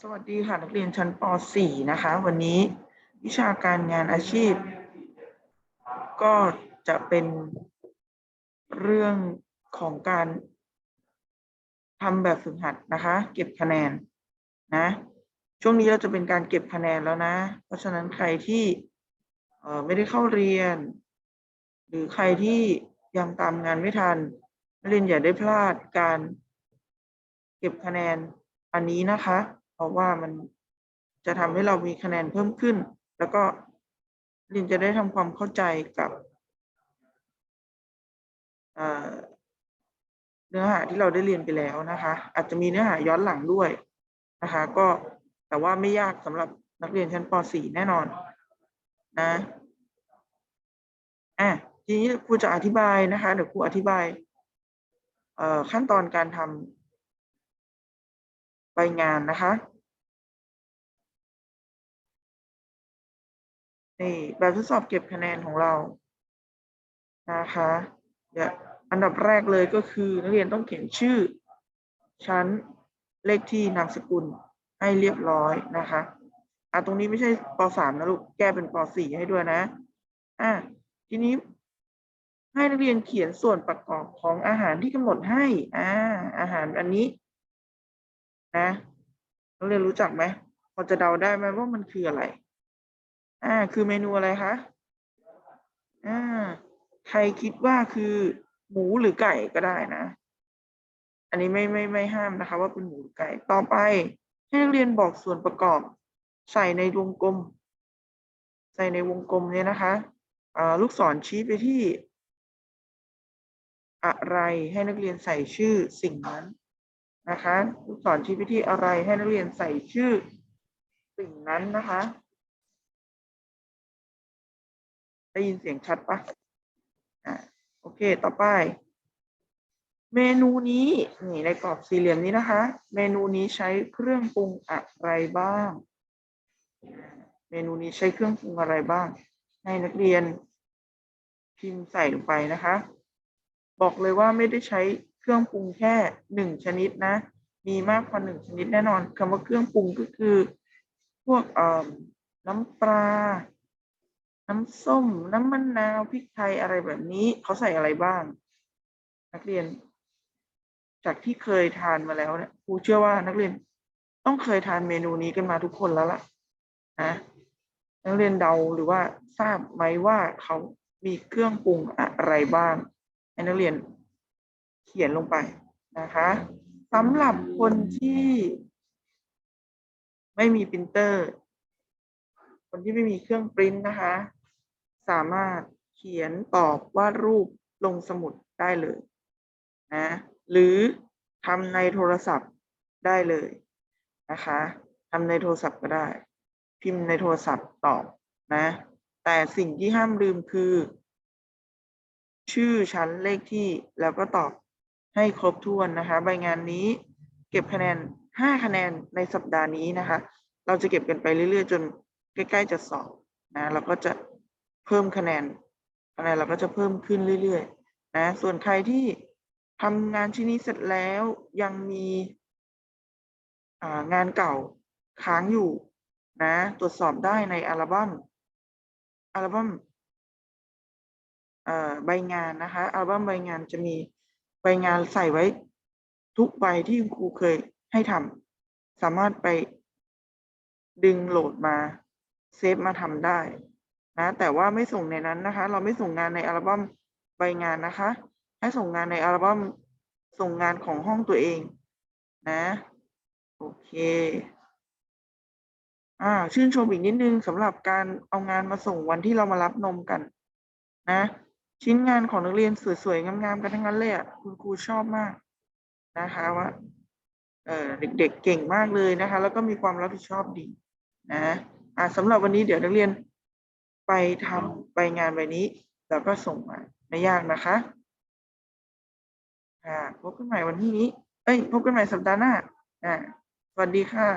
สวัสดีค่ะ นักเรียนชั้นป .4 นะคะ วันนี้วิชาการงานอาชีพ ก็จะเป็นเรื่องของการทำแบบฝึกหัดนะคะ เก็บคะแนนนะช่วงนี้เราจะเป็นการเก็บคะแนนแล้วนะ เพราะฉะนั้นใครที่ไม่ได้เข้าเรียน หรือใครที่ยังตามงานไม่ทันนักเรียนอย่าได้พลาดการเก็บคะแนนอันนี้นะคะ เพราะว่ามันจะทำให้เรามีคะแนนเพิ่มขึ้น แล้วก็เรียนจะได้ทำความเข้าใจกับเนื้อหาที่เราได้เรียนไปแล้วนะคะ อาจจะมีเนื้อหาย้อนหลังด้วยนะคะ ก็แต่ว่าไม่ยากสำหรับนักเรียนชั้นป .4 แน่นอนนะอะทีนี้ครูจะอธิบายนะคะเดี๋ยวครูอธิบายขั้นตอนการทำ ใบงานนะคะนี่แบบทดสอบเก็บคะแนนของเรานะคะเดี๋ยวอันดับแรกเลยก็คือนักเรียนต้องเขียนชื่อ ชั้นเลขที่นามสกุลให้เรียบร้อยนะคะอะตรงนี้ไม่ใช่ป .3 นะลูกแก้เป็นป .4 ให้ด้วยนะอะทีนี้ให้นักเรียนเขียนส่วนประกอบของอาหารที่กำหนดให้อ่าอาหารอันนี้ นะนักเรียนรู้จักไหมพอจะเดาได้ไหมว่ามันคืออะไร อ่า คือเมนูอะไรคะอ่าใครคิดว่าคือหมูหรือไก่ก็ได้นะ อันนี้ไม่ไม่ไม่ห้ามนะคะ ว่าเป็นหมูหรือไก่ต่อไป ให้นักเรียนบอกส่วนประกอบ ใส่ในวงกลม ใส่ในวงกลมเนี่ยนะคะอ่าลูกศรชี้ไปที่ อะไรให้นักเรียนใส่ชื่อสิ่งนั้น นะคะลูกศรชี้ไปที่อะไรให้นักเรียนใส่ชื่อสิ่งนั้นนะคะ ได้ยินเสียงชัดปะอ่าโอเค ต่อไป เมนูนี้นี่ในกรอบสี่เหลี่ยมนี้นะคะ เมนูนี้ใช้เครื่องปรุงอะไรบ้าง เมนูนี้ใช้เครื่องปรุงอะไรบ้าง ให้นักเรียนพิมพ์ใส่ลงไปนะคะ บอกเลยว่าไม่ได้ใช้ เครื่องปรุงแค่หนึ่งชนิดนะ มีมากกว่าหนึ่งชนิดแน่นอนคำว่าเครื่องปรุงก็คือ พวกเอ่อน้ำปลา น้ำส้ม น้ำมะนาว พริกไทยอะไรแบบนี้ เขาใส่อะไรบ้าง นักเรียน จากที่เคยทานมาแล้วเนี่ยครูเชื่อว่านักเรียนต้องเคยทานเมนูนี้กันมาทุกคนแล้วล่ะนะนักเรียนเดาหรือว่าทราบไหมว่าเขามีเครื่องปรุงอะไรบ้างให้นักเรียน เขียนลงไปนะคะสำหรับคนที่ไม่มีปรินเตอร์ คนที่ไม่มีเครื่องปริ้นนะคะ สามารถเขียนตอบวาดรูปลงสมุดได้เลยนะหรือทำในโทรศัพท์ได้เลยนะคะทำในโทรศัพท์ก็ได้ พิมพ์ในโทรศัพท์ตอบนะ แต่สิ่งที่ห้ามลืมคือ ชื่อชั้นเลขที่แล้วก็ตอบ ให้ครบถ้วนนะคะ ใบงานนี้เก็บคะแนน 5 คะแนนในสัปดาห์นี้นะคะ เราจะเก็บกันไปเรื่อยๆ จนใกล้ๆจะสอบนะเราก็จะเพิ่มคะแนนคะแนนเราก็จะเพิ่มขึ้นเรื่อยๆนะส่วนใครที่ทำงานชิ้นนี้เสร็จแล้วยังมีงานเก่าค้างอยู่นะตรวจสอบได้ในอัลบั้มอัลบั้มใบงานนะคะอัลบั้มใบงานจะมี ใบงานใส่ไว้ ทุกใบที่ครูเคยให้ทำสามารถไปดึงโหลดมาเซฟมาทำได้นะแต่ว่าไม่ส่งในนั้นนะคะ เราไม่ส่งงานในอัลบั้มใบงานนะคะ ให้ส่งงานในอัลบั้มส่งงานของห้องตัวเองนะโอเคอ่าชื่นชมอีกนิดนึงสำหรับการเอางานมาส่งวันที่เรามารับนมกัน นะ ชิ้นงานของนักเรียนสวยๆงามๆกันทั้งนั้นเลยอะคุณครูชอบมากนะคะว่าเออเด็กๆเก่งมากเลยนะคะ แล้วก็มีความรับผิดชอบดีนะอ่าสำหรับวันนี้เดี๋ยวนักเรียนไปทำใบงานใบนี้ แล้วก็ส่งมาไม่ยากนะคะค่ะพบกันใหม่วันที่นี้ เอ้ย พบกันใหม่สัปดาห์หน้าอ่าสวัสดีค่ะ